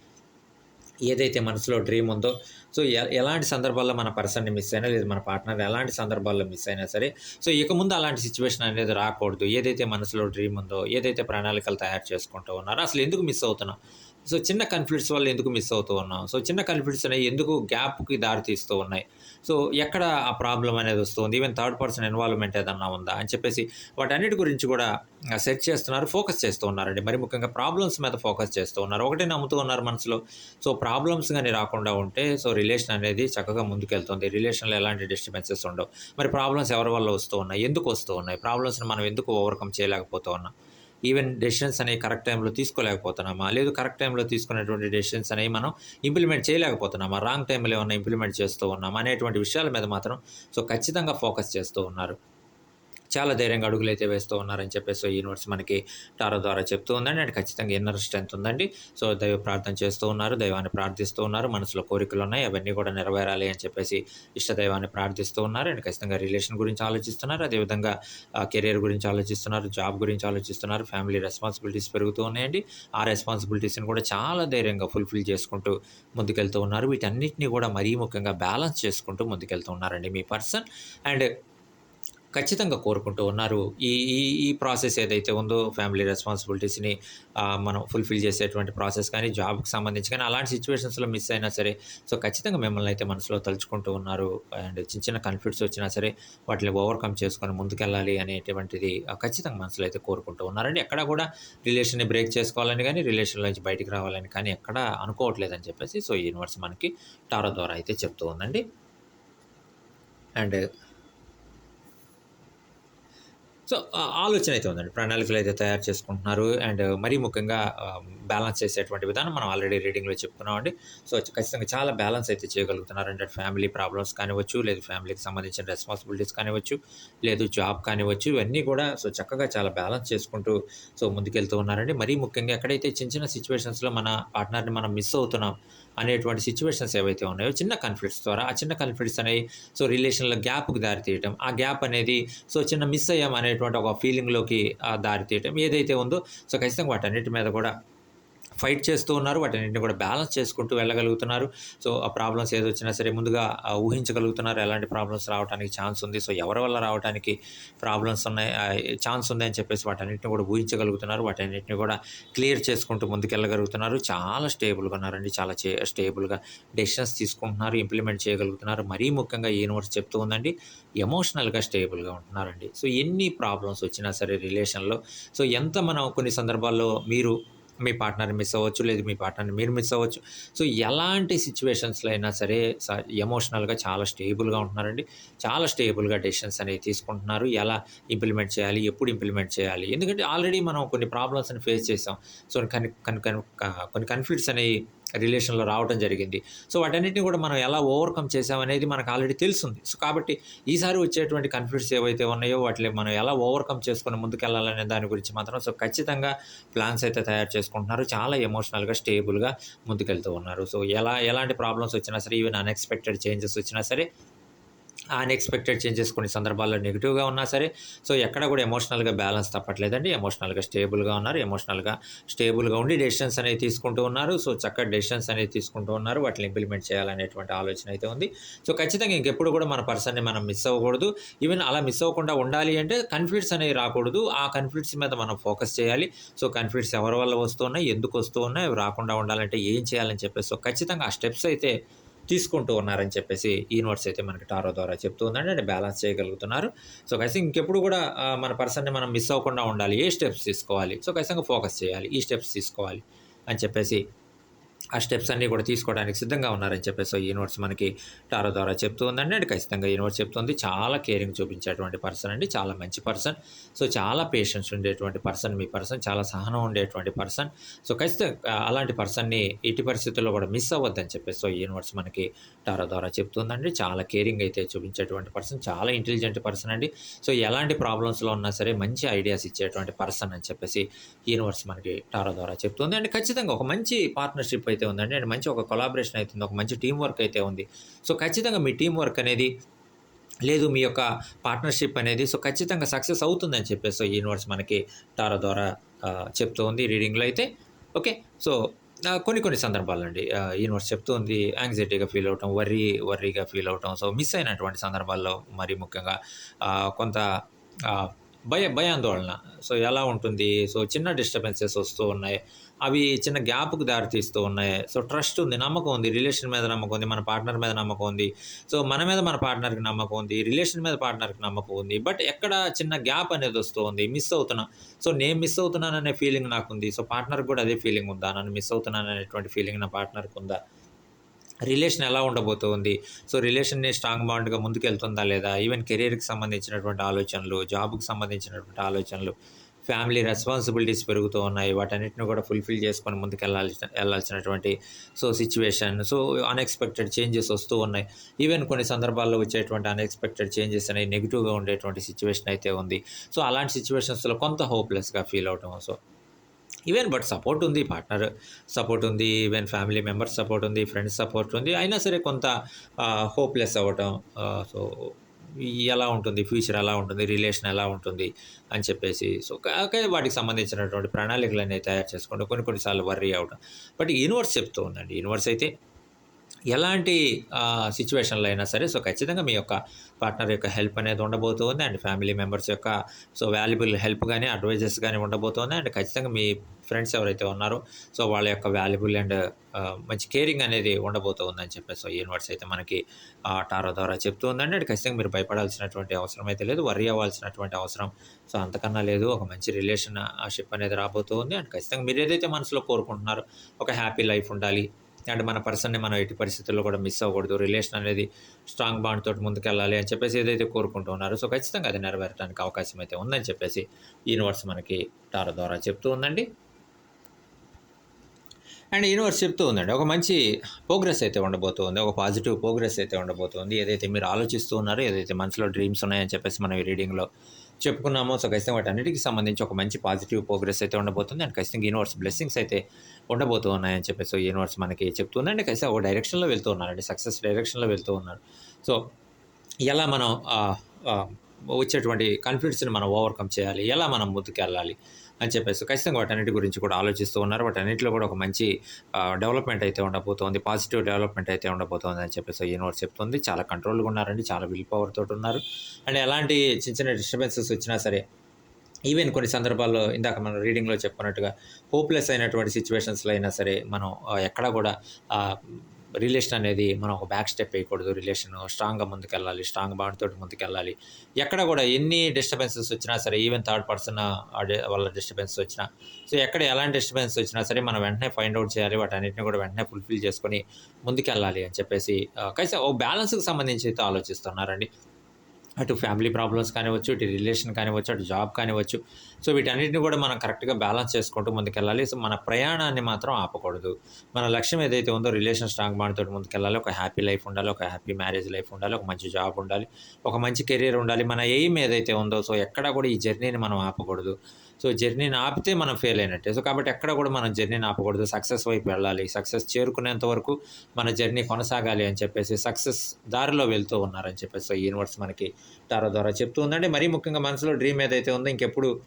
[SPEAKER 1] ఏదైతే మనసులో డ్రీమ్ ఉందో సో ఎలాంటి సందర్భాల్లో మన పర్సన్ని మిస్ అయినా లేదు మన పార్ట్నర్ ఎలాంటి సందర్భాల్లో మిస్ అయినా సరే సో ఇక ముందు అలాంటి సిచ్యువేషన్ అనేది రాకూడదు. ఏదైతే మనసులో డ్రీమ్ ఉందో ఏదైతే ప్రణాళికలు తయారు చేసుకుంటూ ఉన్నారో అసలు ఎందుకు మిస్ అవుతున్నాం? సో చిన్న కన్ఫ్లిక్ట్స్ వల్ల ఎందుకు మిస్ అవుతూ ఉన్నాం? సో చిన్న కన్ఫ్లిక్ట్స్ అనేవి ఎందుకు గ్యాప్కి దారి తీస్తూ ఉన్నాయి? సో ఎక్కడ ఆ ప్రాబ్లం అనేది వస్తుంది? ఈవెన్ థర్డ్ పర్సన్ ఇన్వాల్వ్మెంట్ ఏదన్నా ఉందా? అని చెప్పేసి వాటన్నిటి గురించి కూడా సెట్ చేస్తున్నారు ఫోకస్ చేస్తూ ఉన్నారండి. మరి ముఖ్యంగా ప్రాబ్లమ్స్ మీద ఫోకస్ చేస్తూ ఉన్నారు. ఒకటే నమ్ముతూ ఉన్నారు మనసులో. సో ప్రాబ్లమ్స్ కానీ రాకుండా ఉంటే సో రిలేషన్ అనేది చక్కగా ముందుకెళ్తుంది. రిలేషన్లో ఎలాంటి డిస్టర్బెన్సెస్ ఉండవు. మరి ప్రాబ్లమ్స్ ఎవరి వల్ల వస్తూ ఉన్నాయి? ఎందుకు వస్తూ ఉన్నాయి? ప్రాబ్లమ్స్ని మనం ఎందుకు ఓవర్కమ్ చేయలేకపోతూ ఉన్నాం? ఈవెన్ డెసిషన్స్ అనేవి కరెక్ట్ టైంలో తీసుకోలేకపోతున్నామా? లేదు కరెక్ట్ టైంలో తీసుకున్నటువంటి డెసిషన్స్ అనేవి మనం ఇంప్లిమెంట్ చేయలేకపోతున్నామా? రాంగ్ టైంలో ఏమైనా ఇంప్లిమెంట్ చేస్తూ ఉన్నామా? అనేటువంటి విషయాల మీద మాత్రం సో ఖచ్చితంగా ఫోకస్ చేస్తూ ఉన్నారు. చాలా ధైర్యంగా అడుగులు అయితే వేస్తూ ఉన్నారని చెప్పేసి ఈ యూనివర్స్ మనకి టారో ద్వారా చెప్తూ ఉందండి. అండ్ ఖచ్చితంగా ఇన్నర్ స్ట్రెంత్ ఉందండి. సో దైవ ప్రార్థన చేస్తూ ఉన్నారు దైవాన్ని ప్రార్థిస్తూ ఉన్నారు మనసులో కోరికలు ఉన్నాయి అవన్నీ కూడా నెరవేరాలి అని చెప్పేసి ఇష్టదైవాన్ని ప్రార్థిస్తూ ఉన్నారు. అండ్ ఖచ్చితంగా రిలేషన్ గురించి ఆలోచిస్తున్నారు. అదేవిధంగా కెరీర్ గురించి ఆలోచిస్తున్నారు జాబ్ గురించి ఆలోచిస్తున్నారు ఫ్యామిలీ రెస్పాన్సిబిలిటీస్ పెరుగుతూ ఉన్నాయండి. ఆ రెస్పాన్సిబిలిటీస్ని కూడా చాలా ధైర్యంగా ఫుల్ఫిల్ చేసుకుంటూ ముందుకెళ్తూ ఉన్నారు. వీటన్నిటిని కూడా మరీ ముఖ్యంగా బ్యాలెన్స్ చేసుకుంటూ ముందుకెళ్తూ ఉన్నారండి మీ పర్సన్. అండ్ ఖచ్చితంగా కోరుకుంటూ ఉన్నారు. ఈ ఈ ఈ ప్రాసెస్ ఏదైతే ఉందో ఫ్యామిలీ రెస్పాన్సిబిలిటీస్ని మనం ఫుల్ఫిల్ చేసేటువంటి ప్రాసెస్ కానీ జాబ్కి సంబంధించి కానీ అలాంటి సిచ్యువేషన్స్లో మిస్ అయినా సరే సో ఖచ్చితంగా మిమ్మల్ని అయితే మనసులో తలుచుకుంటూ ఉన్నారు. అండ్ చిన్న చిన్న కన్ఫ్లిక్ట్స్ వచ్చినా సరే వాటిని ఓవర్కమ్ చేసుకొని ముందుకెళ్ళాలి అనేటువంటిది ఖచ్చితంగా మనసులో అయితే కోరుకుంటూ ఉన్నారండి. ఎక్కడ కూడా రిలేషన్ని బ్రేక్ చేసుకోవాలని కానీ రిలేషన్లో నుంచి బయటికి రావాలని కానీ ఎక్కడ అనుకోవట్లేదని చెప్పేసి సో ఈ యూనివర్స్ మనకి టారో ద్వారా అయితే చెప్తూ ఉందండి. అండ్ సో ఆ ఆలోచన అయితే ఉందండి. ప్రణాళికలు అయితే తయారు చేసుకుంటున్నారు. అండ్ మరీ ముఖ్యంగా బ్యాలెన్స్ చేసేటువంటి విధానం మనం ఆల్రెడీ రీడింగ్లో చెప్తున్నామండి సో ఖచ్చితంగా చాలా బ్యాలెన్స్ అయితే చేయగలుగుతున్నారు. అంటే ఫ్యామిలీ ప్రాబ్లమ్స్ కానివచ్చు లేదు ఫ్యామిలీకి సంబంధించిన రెస్పాన్సిబిలిటీస్ కానివచ్చు లేదు జాబ్ కానివచ్చు ఇవన్నీ కూడా సో చక్కగా చాలా బ్యాలెన్స్ చేసుకుంటూ సో ముందుకెళ్తూ ఉన్నారండి. మరీ ముఖ్యంగా ఎక్కడైతే చిన్న చిన్న సిచ్యువేషన్స్లో మన పార్ట్నర్ని మనం మిస్ అవుతున్నాం అనేటువంటి సిచ్యువేషన్స్ ఏవైతే ఉన్నాయో చిన్న కాన్ఫ్లిక్ట్స్ ద్వారా ఆ చిన్న కాన్ఫ్లిక్ట్స్ అనేవి సో రిలేషన్లో గ్యాప్కి దారి తీయటం ఆ గ్యాప్ అనేది సో చిన్న మిస్ అయ్యాం అనేటువంటి ఒక ఫీలింగ్లోకి దారి తీయటం ఏదైతే ఉందో సో ఖచ్చితంగా వాటన్నిటి మీద కూడా ఫైట్ చేస్తూ ఉన్నారు. వాటన్నింటిని కూడా బ్యాలెన్స్ చేసుకుంటూ వెళ్ళగలుగుతున్నారు. సో ఆ ప్రాబ్లమ్స్ ఏది వచ్చినా సరే ముందుగా ఊహించగలుగుతున్నారు. ఎలాంటి ప్రాబ్లమ్స్ రావడానికి ఛాన్స్ ఉంది. సో ఎవరి వల్ల రావడానికి ప్రాబ్లమ్స్ ఉన్నాయి ఛాన్స్ ఉంది అని చెప్పేసి వాటన్నిటిని కూడా ఊహించగలుగుతున్నారు. వాటన్నిటిని కూడా క్లియర్ చేసుకుంటూ ముందుకెళ్ళగలుగుతున్నారు. చాలా స్టేబుల్గా ఉన్నారండి. చాలా చే స్టేబుల్గా డెసిషన్స్ తీసుకుంటున్నారు. ఇంప్లిమెంట్ చేయగలుగుతున్నారు. మరీ ముఖ్యంగా యూనివర్స్ చెప్తూ ఉందండి ఎమోషనల్గా స్టేబుల్గా ఉంటున్నారండి. సో ఎన్ని ప్రాబ్లమ్స్ వచ్చినా సరే రిలేషన్లో. సో ఎంత మనం కొన్ని సందర్భాల్లో మీరు మీ పార్ట్నర్ని మిస్ అవ్వచ్చు లేదు మీ పార్ట్నర్ని మీరు మిస్ అవ్వచ్చు. సో ఎలాంటి సిచ్యువేషన్స్లో అయినా సరే ఎమోషనల్గా చాలా స్టేబుల్గా ఉంటున్నారండి. చాలా స్టేబుల్గా డెసిషన్స్ అనేవి తీసుకుంటున్నారు. ఎలా ఇంప్లిమెంట్ చేయాలి ఎప్పుడు ఇంప్లిమెంట్ చేయాలి? ఎందుకంటే ఆల్రెడీ మనం కొన్ని ప్రాబ్లమ్స్ని ఫేస్ చేసాం. సో కన్ కన్ కొన్ని కన్ఫ్లిక్ట్స్ అనేవి రిలేషన్లో రావడం జరిగింది. సో వాటన్నిటిని కూడా మనం ఎలా ఓవర్కమ్ చేసామనేది మనకు ఆల్రెడీ తెలుసుంది. సో కాబట్టి ఈసారి వచ్చేటువంటి కన్ఫ్లిక్ట్స్ ఏవైతే ఉన్నాయో వాటిని మనం ఎలా ఓవర్కమ్ చేసుకుని ముందుకెళ్ళాలనే దాని గురించి మాత్రం సో ఖచ్చితంగా ప్లాన్స్ అయితే తయారు చేసుకుంటున్నారు. చాలా ఎమోషనల్గా స్టేబుల్గా ముందుకెళ్తూ ఉన్నారు. సో ఎలా ఎలాంటి ప్రాబ్లమ్స్ వచ్చినా సరే ఈవెన్ అన్ఎక్స్పెక్టెడ్ చేంజెస్ వచ్చినా సరే అన్ఎక్స్పెక్టెడ్ చేంజెస్ కొన్ని సందర్భాల్లో నెగిటివ్గా ఉన్నా సరే సో ఎక్కడ కూడా ఎమోషనల్గా బ్యాలెన్స్ తప్పట్లేదండి. ఎమోషనల్గా స్టేబుల్గా ఉన్నారు. ఎమోషనల్గా స్టేబుల్గా ఉండి డెసిషన్స్ అనేవి తీసుకుంటూ ఉన్నారు. సో చక్కటి డెసిషన్స్ అనేవి తీసుకుంటూ ఉన్నారు. వాటిని ఇంప్లిమెంట్ చేయాలనేటువంటి ఆలోచన అయితే ఉంది. సో ఖచ్చితంగా ఇంకెప్పుడు కూడా మన పర్సన్ని మనం మిస్ అవ్వకూడదు. ఈవెన్ అలా మిస్ అవ్వకుండా ఉండాలి అంటే కన్ఫ్లిక్ట్స్ అనేవి రాకూడదు. ఆ కన్ఫ్లిక్ట్స్ మీద మనం ఫోకస్ చేయాలి. సో కన్ఫ్లిక్ట్స్ ఎవరి వల్ల వస్తున్నాయి? ఎందుకు వస్తూ ఉన్నాయి రాకుండా ఉండాలంటే ఏం చేయాలని చెప్పేసి సో ఖచ్చితంగా ఆ స్టెప్స్ అయితే తీసుకుంటూ ఉన్నారని చెప్పేసి ఈ యూనివర్స్ అయితే మనకి టారో ద్వారా చెప్తూ ఉందండి అంటే బ్యాలెన్స్ చేయగలుగుతున్నారు. సో ఖచ్చితంగా ఇంకెప్పుడు కూడా మన పర్సన్ని మనం మిస్ అవ్వకుండా ఉండాలి. ఏ స్టెప్స్ తీసుకోవాలి? సో ఖచ్చితంగా ఫోకస్ చేయాలి. ఈ స్టెప్స్ తీసుకోవాలి అని చెప్పేసి ఆ స్టెప్స్ అన్నీ కూడా తీసుకోవడానికి సిద్ధంగా ఉన్నారని చెప్పేసి యూనివర్స్ మనకి టారో ద్వారా చెప్తూ ఉందండి. అండ్ ఖచ్చితంగా యూనివర్స్ చెప్తుంది చాలా కేరింగ్ చూపించేటువంటి పర్సన్ అండి చాలా మంచి పర్సన్. సో చాలా పేషెన్స్ ఉండేటువంటి పర్సన్ మీ పర్సన్ చాలా సహనం ఉండేటువంటి పర్సన్. సో ఖచ్చితంగా అలాంటి పర్సన్ని ఎట్టి పరిస్థితుల్లో కూడా మిస్ అవ్వద్దని చెప్పేసి సో యూనివర్స్ మనకి టారో ద్వారా చెప్తుందండి. చాలా కేరింగ్ అయితే చూపించేటువంటి పర్సన్ చాలా ఇంటెలిజెంట్ పర్సన్ అండి. సో ఎలాంటి ప్రాబ్లమ్స్లో ఉన్నా సరే మంచి ఐడియాస్ ఇచ్చేటువంటి పర్సన్ అని చెప్పేసి యూనివర్స్ మనకి టారో ద్వారా చెప్తుంది. అండ్ ఖచ్చితంగా ఒక మంచి పార్ట్నర్షిప్ అయితే ఉందండి. అండ్ మంచి ఒక కొలాబరేషన్ అవుతుంది ఒక మంచి టీం వర్క్ అయితే ఉంది. సో ఖచ్చితంగా మీ టీం వర్క్ అనేది లేదు మీ యొక్క పార్ట్నర్షిప్ అనేది సో ఖచ్చితంగా సక్సెస్ అవుతుందని చెప్పేసి సో యూనివర్స్ మనకి టారో ద్వారా చెప్తూ ఉంది రీడింగ్లో అయితే. ఓకే? సో కొన్ని కొన్ని సందర్భాలండి. యూనివర్స్ చెప్తుంది యాంగ్జైటీగా ఫీల్ అవటం వర్రీ వర్రీగా ఫీల్ అవటం. సో మిస్ అయినటువంటి సందర్భాల్లో మరీ ముఖ్యంగా కొంత భయ భయాందోళన. సో ఎలా ఉంటుంది? సో చిన్న డిస్టర్బెన్సెస్ వస్తూ ఉన్నాయి. అవి చిన్న గ్యాప్కు దారితీస్తూ ఉన్నాయి. సో ట్రస్ట్ ఉంది నమ్మకం ఉంది రిలేషన్ మీద నమ్మకం ఉంది మన పార్ట్నర్ మీద నమ్మకం ఉంది. సో మన మీద మన పార్ట్నర్కి నమ్మకం ఉంది రిలేషన్ మీద పార్ట్నర్కి నమ్మకం ఉంది. బట్ ఎక్కడ చిన్న గ్యాప్ అనేది వస్తూ ఉంది మిస్ అవుతున్నా. సో నేను మిస్ అవుతున్నాననే ఫీలింగ్ నాకు ఉంది సో పార్ట్నర్కి కూడా అదే ఫీలింగ్ ఉందా? నన్ను మిస్ అవుతున్నాను అనేటువంటి ఫీలింగ్ నా పార్ట్నర్కి ఉందా? రిలేషన్ ఎలా ఉండబోతుంది సో రిలేషన్ని స్ట్రాంగ్ బాండ్గా ముందుకెళ్తుందా లేదా? ఈవెన్ కెరీర్కి సంబంధించినటువంటి ఆలోచనలు జాబ్కి సంబంధించినటువంటి ఆలోచనలు. ఫ్యామిలీ రెస్పాన్సిబిలిటీస్ పెరుగుతూ ఉన్నాయి. వాటన్నిటిని కూడా ఫుల్ఫిల్ చేసుకొని ముందుకెళ్ళాల్సి వెళ్ళాల్సినటువంటి so situation. So unexpected changes వస్తూ ఉన్నాయి. ఈవెన్ కొన్ని సందర్భాల్లో వచ్చేటువంటి అన్ఎక్స్పెక్టెడ్ చేంజెస్ అనేవి నెగిటివ్గా ఉండేటువంటి సిచ్యువేషన్ అయితే ఉంది. సో అలాంటి సిచ్యువేషన్స్లో కొంత హోప్లెస్గా ఫీల్ అవటం. సో ఈవెన్ బట్ సపోర్ట్ ఉంది పార్ట్నర్ సపోర్ట్ ఉంది ఈవెన్ ఫ్యామిలీ మెంబర్స్ సపోర్ట్ ఉంది ఫ్రెండ్స్ సపోర్ట్ ఉంది. అయినా సరే కొంత హోప్లెస్ అవ్వటం సో ఎలా ఉంటుంది ఫ్యూచర్ ఎలా ఉంటుంది రిలేషన్ ఎలా ఉంటుంది అని చెప్పేసి సో ఓకే వాటికి సంబంధించినటువంటి ప్రణాళికలు అనేవి తయారు చేసుకోండి కొన్ని కొన్నిసార్లు వర్రీ అవడం బట్ యూనివర్స్ చెప్తూ ఉందండి యూనివర్స్ అయితే ఎలాంటి సిచ్యువేషన్లో అయినా సరే సో ఖచ్చితంగా మీ యొక్క పార్ట్నర్ యొక్క హెల్ప్ అనేది ఉండబోతుంది అండ్ ఫ్యామిలీ మెంబర్స్ యొక్క సో వాల్యుబుల్ హెల్ప్ కానీ అడ్వైజెస్ కానీ ఉండబోతుంది అండ్ ఖచ్చితంగా మీ ఫ్రెండ్స్ ఎవరైతే ఉన్నారో సో వాళ్ళ యొక్క వాల్యుబుల్ అండ్ మంచి కేరింగ్ అనేది ఉండబోతుందని చెప్పేసి సో యూనివర్స్ అయితే మనకి టారో ద్వారా చెప్తూ ఉందండి అండ్ ఖచ్చితంగా మీరు భయపడాల్సినటువంటి అవసరం అయితే లేదు వర్రీ అవ్వాల్సినటువంటి అవసరం సో అంతకన్నా లేదు ఒక మంచి రిలేషన్ షిప్ అనేది రాబోతుంది అండ్ ఖచ్చితంగా మీరు ఏదైతే మనసులో కోరుకుంటున్నారో ఒక హ్యాపీ లైఫ్ ఉండాలి అండ్ మన పర్సన్ని మనం ఎట్టి పరిస్థితుల్లో కూడా మిస్ అవ్వకూడదు. రిలేషన్ అనేది స్ట్రాంగ్ బాండ్ తోటి ముందుకెళ్ళాలి అని చెప్పేసి ఏదైతే కోరుకుంటున్నారో సో ఖచ్చితంగా అది నెరవేరడానికి అవకాశం అయితే ఉందని చెప్పేసి యూనివర్స్ మనకి టారో ద్వారా చెప్తూ ఉందండి. అండ్ యూనివర్స్ చెప్తూ ఉందండి ఒక మంచి ప్రోగ్రెస్ అయితే ఉండబోతుంది ఒక పాజిటివ్ ప్రోగ్రెస్ అయితే ఉండబోతుంది. ఏదైతే మీరు ఆలోచిస్తూ ఉన్నారో ఏదైతే మనసులో డ్రీమ్స్ ఉన్నాయని చెప్పేసి మనం ఈ రీడింగ్లో చెప్పుకున్నామో. సో ఖచ్చితంగా వాటి అన్నిటికి సంబంధించి ఒక మంచి పాజిటివ్ ప్రోగ్రెస్ అయితే ఉండబోతుంది. అండ్ ఖచ్చితంగా యూనివర్స్ బ్లెస్సింగ్స్ అయితే ఉండబోతూ ఉన్నాయని సో యూనివర్స్ మనకి చెప్తుందండి ఖచ్చితంగా ఒక డైరెక్షన్లో వెళ్తూ ఉన్నారండి. సక్సెస్ డైరెక్షన్లో వెళ్తూ ఉన్నారు. సో ఎలా మనం వచ్చేటువంటి కాన్ఫిడెన్స్ని మనం ఓవర్కమ్ చేయాలి? ఎలా మనం ముందుకెళ్ళాలి? అని చెప్పేసి ఖచ్చితంగా వాటన్నిటి గురించి కూడా ఆలోచిస్తూ ఉన్నారు. వాటన్నిటిలో కూడా ఒక మంచి డెవలప్మెంట్ అయితే ఉండబోతోంది. పాజిటివ్ డెవలప్మెంట్ అయితే ఉండబోతోంది అని చెప్పేసి యూనివర్స్ చెప్తుంది. చాలా కంట్రోల్గా ఉన్నారండి. చాలా విల్ పవర్ తోటి ఉన్నారు. అండ్ ఎలాంటి చిన్న చిన్న డిస్టర్బెన్సెస్ వచ్చినా సరే ఈవెన్ కొన్ని సందర్భాల్లో ఇందాక మనం రీడింగ్లో చెప్పుకున్నట్టుగా హోప్లెస్ అయినటువంటి సిచ్యువేషన్స్లో అయినా సరే మనం ఎక్కడ ఎక్కడా కూడా రిలేషన్ అనేది మనం ఒక బ్యాక్ స్టెప్ వేయకూడదు. రిలేషన్ స్ట్రాంగ్గా ముందుకెళ్ళాలి స్ట్రాంగ్ బాండ్ తోటి ముందుకెళ్ళాలి. ఎక్కడ కూడా ఎన్ని డిస్టర్బెన్సెస్ వచ్చినా సరే ఈవెన్ థర్డ్ పర్సన్ వాళ్ళ డిస్టర్బెన్స్ వచ్చినా సో ఎక్కడ ఎలాంటి డిస్టర్బెన్స్ వచ్చినా సరే మనం వెంటనే ఫైండ్ అవుట్ చేయాలి. వాటన్నిటిని కూడా వెంటనే ఫుల్ఫిల్ చేసుకొని ముందుకెళ్ళాలి అని చెప్పేసి కైసా ఓ బ్యాలెన్స్కి సంబంధించి అయితే ఆలోచిస్తున్నారండి. అటు ఫ్యామిలీ ప్రాబ్లమ్స్ కానివచ్చు ఇటు రిలేషన్ కానివచ్చు అటు జాబ్ కానివచ్చు సో వీటన్నిటిని కూడా మనం కరెక్ట్గా బ్యాలెన్స్ చేసుకుంటూ ముందుకెళ్ళాలి. సో మన ప్రయాణాన్ని మాత్రం ఆపకూడదు. మన లక్ష్యం ఏదైతే ఉందో రిలేషన్ స్ట్రాంగ్ బాండ్తో ముందుకెళ్ళాలి. ఒక హ్యాపీ లైఫ్ ఉండాలి. ఒక హ్యాపీ మ్యారేజ్ లైఫ్ ఉండాలి. ఒక మంచి జాబ్ ఉండాలి. ఒక మంచి కెరీర్ ఉండాలి. మన ఎయిమ్ ఏదైతే ఉందో సో ఎక్కడ కూడా ఈ జర్నీని మనం ఆపకూడదు. సో జర్నీని ఆపితే మనం ఫెయిల్ అయినట్టే. సో కాబట్టి ఎక్కడ కూడా మనం జర్నీని ఆపకూడదు. సక్సెస్ వైపు వెళ్ళాలి. సక్సెస్ చేరుకునేంత వరకు మన జర్నీ కొనసాగాలి అని చెప్పేసి సక్సెస్ దారిలో వెళ్తూ ఉన్నారని చెప్పేసి సో యూనివర్స్ మనకి టారో ద్వారా చెప్తూ ఉందండి. మరీ ముఖ్యంగా మనసులో డ్రీమ్ ఏదైతే ఉందో ఇంకెప్పుడు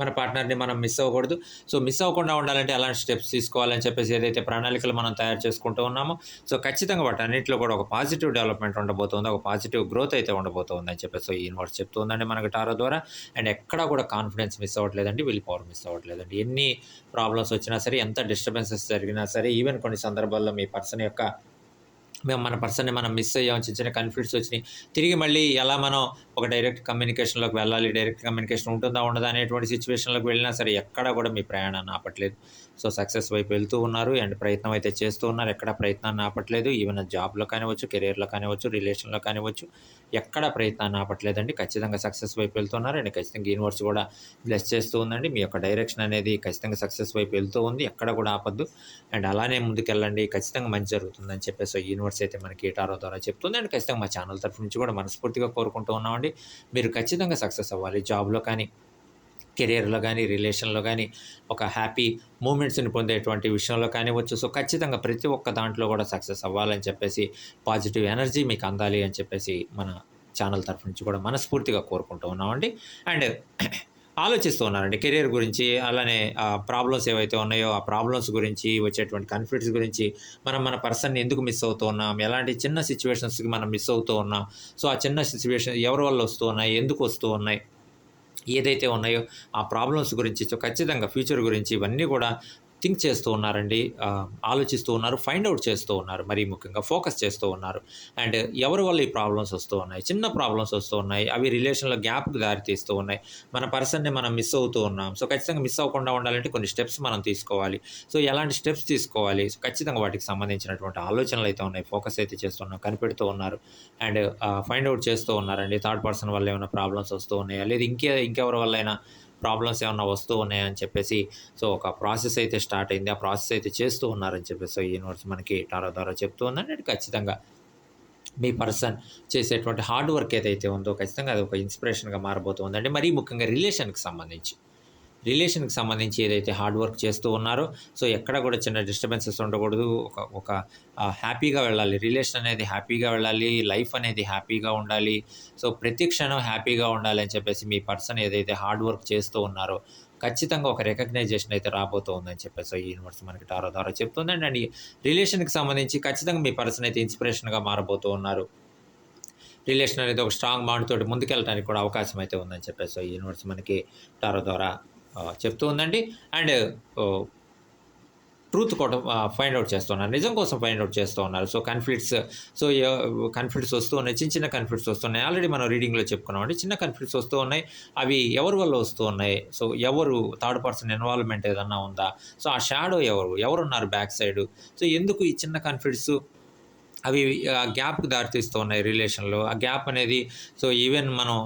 [SPEAKER 1] మన పార్ట్నర్ని మనం మిస్ అవ్వకూడదు. సో మిస్ అవ్వకుండా ఉండాలంటే అలాంటి స్టెప్స్ తీసుకోవాలని చెప్పేసి ఏదైతే ప్రణాళికలు మనం తయారు చేసుకుంటూ ఉన్నామో సో ఖచ్చితంగా వాటి అన్నింటిలో కూడా ఒక పాజిటివ్ డెవలప్మెంట్ ఉండబోతుంది ఒక పాజిటివ్ గ్రోత్ అయితే ఉండబోతుంది అని చెప్పేసి సో ఈ యూనివర్స్ చెప్తుందండి మనకి టారో ద్వారా. అండ్ ఎక్కడా కూడా కాన్ఫిడెన్స్ మిస్ అవ్వట్లేదండి విల్ పవర్ మిస్ అవ్వట్లేదండి. ఎన్ని ప్రాబ్లమ్స్ వచ్చినా సరే ఎంత డిస్టర్బెన్సెస్ జరిగినా సరే ఈవెన్ కొన్ని సందర్భాల్లో మీ పర్సన్ యొక్క మేము మన పర్సన్ని మనం మిస్ అయ్యాం చిన్న చిన్న కన్ఫ్లిక్ట్స్ వచ్చినాయి తిరిగి మళ్ళీ ఎలా మనం ఒక డైరెక్ట్ కమ్యూనికేషన్లోకి వెళ్ళాలి డైరెక్ట్ కమ్యూనికేషన్ ఉంటుందా ఉండదా అనేటువంటి సిచ్యువేషన్లోకి వెళ్ళినా సరే ఎక్కడా కూడా మీ ప్రయాణాన్ని ఆపట్లేదు. సో సక్సెస్ వైపు వెళ్తూ ఉన్నారు అండ్ ప్రయత్నం అయితే చేస్తూ ఉన్నారు. ఎక్కడ ప్రయత్నాన్ని ఆపట్లేదు. ఈవెన్ జాబ్లో కానివచ్చు కెరీర్లో కానివచ్చు రిలేషన్లో కానివచ్చు ఎక్కడ ప్రయత్నాన్ని ఆపట్లేదండి. ఖచ్చితంగా సక్సెస్ వైపు వెళ్తున్నారు అండ్ ఖచ్చితంగా యూనివర్స్ కూడా బ్లెస్ చేస్తూ ఉందండి. మీ యొక్క డైరెక్షన్ అనేది ఖచ్చితంగా సక్సెస్ వైపు వెళ్తూ ఉంది. ఎక్కడ కూడా ఆపద్దు. అండ్ అలానే ముందుకెళ్ళండి. ఖచ్చితంగా మంచి జరుగుతుందని చెప్పేసి యూనివర్స్ అయితే మనకి టారో ద్వారా చెప్తుంది. అండ్ ఖచ్చితంగా మా ఛానల్ తరఫు నుంచి కూడా మనస్ఫూర్తిగా కోరుకుంటూ ఉన్నామండి. మీరు ఖచ్చితంగా సక్సెస్ అవ్వాలి. జాబ్లో కానీ కెరియర్లో కానీ రిలేషన్లో కానీ ఒక హ్యాపీ మూమెంట్స్ని పొందేటువంటి విషయంలో కానివచ్చు సో ఖచ్చితంగా ప్రతి ఒక్క దాంట్లో కూడా సక్సెస్ అవ్వాలని చెప్పేసి పాజిటివ్ ఎనర్జీ మీకు అందాలి అని చెప్పేసి మన ఛానల్ తరఫు నుంచి కూడా మనస్ఫూర్తిగా కోరుకుంటూ ఉన్నామండి. అండ్ ఆలోచిస్తూ ఉన్నారండి. కెరీర్ గురించి అలానే ప్రాబ్లమ్స్ ఏవైతే ఉన్నాయో ఆ ప్రాబ్లమ్స్ గురించి వచ్చేటువంటి కాన్ఫ్లిక్ట్స్ గురించి మనం మన పర్సన్ని ఎందుకు మిస్ అవుతూ ఉన్నాం? ఎలాంటి చిన్న సిచ్యువేషన్స్కి మనం మిస్ అవుతూ ఉన్నాం? సో ఆ చిన్న సిచ్యువేషన్ ఎవరి వల్ల వస్తూ ఉన్నాయి? ఎందుకు వస్తూ ఉన్నాయి? ఏదైతే ఉన్నాయో ఆ ప్రాబ్లమ్స్ గురించి ఖచ్చితంగా ఫ్యూచర్ గురించి ఇవన్నీ కూడా థింక్ చేస్తూ ఉన్నారండి ఆలోచిస్తూ ఉన్నారు ఫైండ్ అవుట్ చేస్తూ ఉన్నారు మరీ ముఖ్యంగా ఫోకస్ చేస్తూ ఉన్నారు. అండ్ ఎవరి వల్ల ఈ ప్రాబ్లమ్స్ వస్తూ ఉన్నాయి? చిన్న ప్రాబ్లమ్స్ వస్తూ ఉన్నాయి అవి రిలేషన్లో గ్యాప్కి దారితీస్తూ ఉన్నాయి. మన పర్సన్ని మనం మిస్ అవుతూ ఉన్నాం. సో ఖచ్చితంగా మిస్ అవ్వకుండా ఉండాలంటే కొన్ని స్టెప్స్ మనం తీసుకోవాలి. సో ఎలాంటి స్టెప్స్ తీసుకోవాలి? సో ఖచ్చితంగా వాటికి సంబంధించినటువంటి ఆలోచనలు అయితే ఉన్నాయి. ఫోకస్ అయితే చేస్తున్నాం కనిపెడుతూ ఉన్నారు. అండ్ ఫైండ్ అవుట్ చేస్తూ ఉన్నారండి. థర్డ్ పర్సన్ వల్ల ఏమైనా ప్రాబ్లమ్స్ వస్తూ ఉన్నాయా? లేదు ఇంకే ఇంకెవరి వల్ల అయినా ప్రాబ్లమ్స్ ఏమైనా వస్తూ ఉన్నాయని చెప్పేసి సో ఒక ప్రాసెస్ అయితే స్టార్ట్ అయింది. ఆ ప్రాసెస్ అయితే చేస్తూ ఉన్నారని చెప్పేసి సో యూనివర్స్ మనకి టారో ద్వారా చెప్తూ ఉందండి. ఖచ్చితంగా మీ పర్సన్ చేసేటువంటి హార్డ్ వర్క్ ఏదైతే ఉందో ఖచ్చితంగా అది ఒక ఇన్స్పిరేషన్గా మారబోతుందండి మరీ ముఖ్యంగా రిలేషన్కి సంబంధించి. రిలేషన్కి సంబంధించి ఏదైతే హార్డ్ వర్క్ చేస్తూ ఉన్నారో సో ఎక్కడ కూడా చిన్న డిస్టర్బెన్సెస్ ఉండకూడదు. ఒక ఒక హ్యాపీగా వెళ్ళాలి. రిలేషన్ అనేది హ్యాపీగా వెళ్ళాలి. లైఫ్ అనేది హ్యాపీగా ఉండాలి. సో ప్రతి క్షణం హ్యాపీగా ఉండాలి అని చెప్పేసి మీ పర్సన్ ఏదైతే హార్డ్ వర్క్ చేస్తూ ఉన్నారో ఖచ్చితంగా ఒక రికగ్నైజేషన్ అయితే రాబోతుందని చెప్పేసి ఈ యూనివర్స్ మనకి టారో ద్వారా చెప్తుందండి అండ్ అండ్ రిలేషన్కి సంబంధించి ఖచ్చితంగా మీ పర్సన్ అయితే ఇన్స్పిరేషన్గా మారబోతూ ఉన్నారు. రిలేషన్ అనేది ఒక స్ట్రాంగ్ బాండ్ తోటి ముందుకెళ్ళడానికి కూడా అవకాశం అయితే ఉందని చెప్పేసి ఈ యూనివర్స్ మనకి టారో ద్వారా చెప్తూ ఉందండి. అండ్ ట్రూత్ కూడా ఫైండ్ అవుట్ చేస్తున్నారు నిజం కోసం ఫైండ్ అవుట్ చేస్తూ ఉన్నారు. సో కన్ఫ్లిక్ట్స్ సో కన్ఫ్లిక్ట్స్ వస్తూ ఉన్నాయి. చిన్న చిన్న కన్ఫ్లిక్ట్స్ వస్తున్నాయి ఆల్రెడీ మనం రీడింగ్లో చెప్పుకున్నామండి. చిన్న కన్ఫ్లిక్ట్స్ వస్తూ ఉన్నాయి. అవి ఎవరి వల్ల వస్తూ ఉన్నాయి? సో ఎవరు థర్డ్ పర్సన్ ఇన్వాల్వ్మెంట్ ఏదన్నా ఉందా? సో ఆ షాడో ఎవరు? ఎవరున్నారు బ్యాక్ సైడ్ సో ఎందుకు ఈ చిన్న కన్ఫ్లిక్ట్స్ అవి ఆ గ్యాప్కి దారితీస్తూ ఉన్నాయి రిలేషన్లో. ఆ గ్యాప్ అనేది సో ఈవెన్ మనం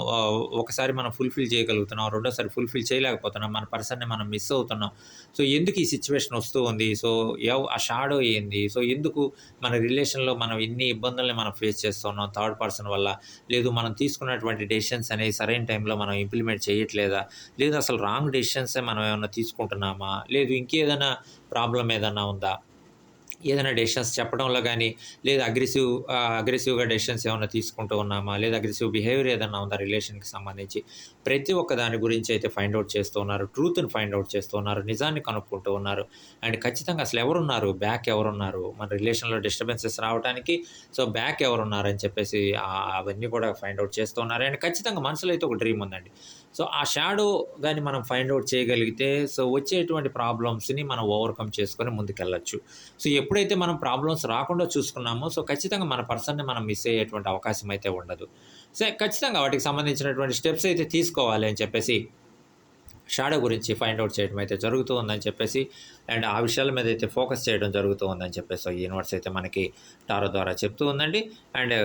[SPEAKER 1] ఒకసారి మనం ఫుల్ఫిల్ చేయగలుగుతున్నాం రెండోసారి ఫుల్ఫిల్ చేయలేకపోతున్నాం మన పర్సన్ని మనం మిస్ అవుతున్నాం. సో ఎందుకు ఈ సిచ్యువేషన్ వస్తూ ఉంది? సో ఎవ్ ఆ షాడో ఏంది? సో ఎందుకు మన రిలేషన్లో మనం ఇన్ని ఇబ్బందుల్ని మనం ఫేస్ చేస్తున్నాం థర్డ్ పర్సన్ వల్ల? లేదు మనం తీసుకున్నటువంటి డెసిషన్స్ అనేవి సరైన టైంలో మనం ఇంప్లిమెంట్ చేయట్లేదా? లేదు అసలు రాంగ్ డెసిషన్సే మనం ఏమైనా తీసుకుంటున్నామా? లేదు ఇంకేదైనా ప్రాబ్లం ఏదైనా ఉందా? ఏదైనా డెసిషన్స్ చెప్పడంలో కానీ లేదా అగ్రెసివ్ అగ్రెసివ్గా డెసిషన్స్ ఏమైనా తీసుకుంటూ ఉన్నామా? లేదా అగ్రెసివ్ బిహేవియర్ ఏదైనా ఉందా రిలేషన్కి సంబంధించి? ప్రతి ఒక్క దాని గురించి అయితే ఫైండ్ అవుట్ చేస్తూ ఉన్నారు. ట్రూత్ని ఫైండ్ అవుట్ చేస్తూ ఉన్నారు. నిజాన్ని కనుక్కుంటూ ఉన్నారు. అండ్ ఖచ్చితంగా అసలు ఎవరున్నారు? బ్యాక్ ఎవరున్నారు? మన రిలేషన్లో డిస్టర్బెన్సెస్ రావడానికి సో బ్యాక్ ఎవరున్నారు అని చెప్పేసి అవన్నీ కూడా ఫైండ్ అవుట్ చేస్తూ ఉన్నారు. అండ్ ఖచ్చితంగా మనసులో అయితే ఒక డ్రీమ్ ఉందండి. సో ఆ షాడో కానీ మనం ఫైండ్ అవుట్ చేయగలిగితే సో వచ్చేటువంటి ప్రాబ్లమ్స్ని మనం ఓవర్కమ్ చేసుకొని ముందుకెళ్ళచ్చు. సో ఎప్పుడైతే మనం ప్రాబ్లమ్స్ రాకుండా చూసుకున్నామో సో ఖచ్చితంగా మన పర్సన్ని మనం మిస్ అయ్యేటువంటి అవకాశం అయితే ఉండదు. సో ఖచ్చితంగా వాటికి సంబంధించినటువంటి స్టెప్స్ అయితే తీసుకోవాలి అని చెప్పేసి షాడో గురించి ఫైండ్ అవుట్ చేయడం అయితే జరుగుతూ ఉందని చెప్పేసి అండ్ ఆ విషయాల మీద అయితే ఫోకస్ చేయడం జరుగుతూ ఉందని చెప్పేసి యూనివర్స్ అయితే మనకి టారో ద్వారా చెప్తూ ఉందండి. అండ్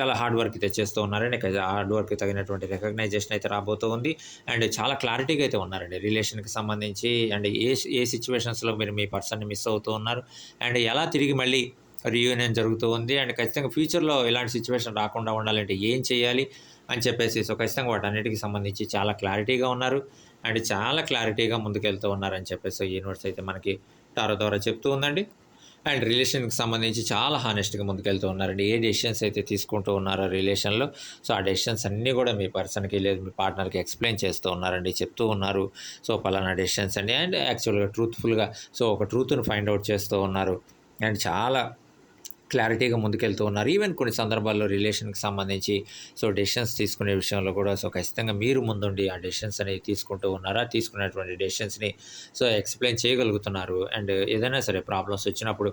[SPEAKER 1] చాలా హార్డ్ వర్క్ అయితే చేస్తూ ఉన్నారండి హార్డ్ వర్క్ తగినటువంటి రికగ్నైజేషన్ అయితే రాబోతూ ఉంది. అండ్ చాలా క్లారిటీగా అయితే ఉన్నారండి. రిలేషన్కి సంబంధించి అండ్ ఏ ఏ సిచ్యువేషన్స్లో మీరు మీ పర్సన్ని మిస్ అవుతూ ఉన్నారు. అండ్ ఎలా తిరిగి మళ్ళీ రీయూనియన్ జరుగుతూ ఉంది. అండ్ ఖచ్చితంగా ఫ్యూచర్లో ఇలాంటి సిచ్యువేషన్ రాకుండా ఉండాలంటే ఏం చేయాలి? అని చెప్పేసి సో ఖచ్చితంగా వాటన్నిటికి సంబంధించి చాలా క్లారిటీగా ఉన్నారు. అండ్ చాలా క్లారిటీగా ముందుకెళ్తూ ఉన్నారని చెప్పేసి ఈ యూనివర్స్ అయితే మనకి టారో ద్వారా చెప్తూ ఉందండి. అండ్ రిలేషన్కి సంబంధించి చాలా హానెస్ట్గా ముందుకెళ్తూ ఉన్నారండి. ఏ డెసిషన్స్ అయితే తీసుకుంటూ ఉన్నారో రిలేషన్లో సో ఆ డెసిషన్స్ అన్నీ కూడా మీ పర్సన్కి లేదు మీ పార్ట్నర్కి ఎక్స్ప్లెయిన్ చేస్తూ ఉన్నారండి చెప్తూ ఉన్నారు. సో పలానా డెసిషన్స్ అండి. అండ్ యాక్చువల్గా ట్రూత్ఫుల్గా సో ఒక ట్రూత్ని ఫైండ్ అవుట్ చేస్తూ ఉన్నారు. అండ్ చాలా క్లారిటీగా ముందుకెళ్తూ ఉన్నారు. ఈవెన్ కొన్ని సందర్భాల్లో రిలేషన్కి సంబంధించి సో డెసిషన్స్ తీసుకునే విషయంలో కూడా సో ఖచ్చితంగా మీరు ముందుండి ఆ డెసిషన్స్ అనేవి తీసుకుంటూ ఉన్నారా? తీసుకున్నటువంటి డెసిషన్స్ని సో ఎక్స్ప్లెయిన్ చేయగలుగుతున్నారు. అండ్ ఏదైనా సరే ప్రాబ్లమ్స్ వచ్చినప్పుడు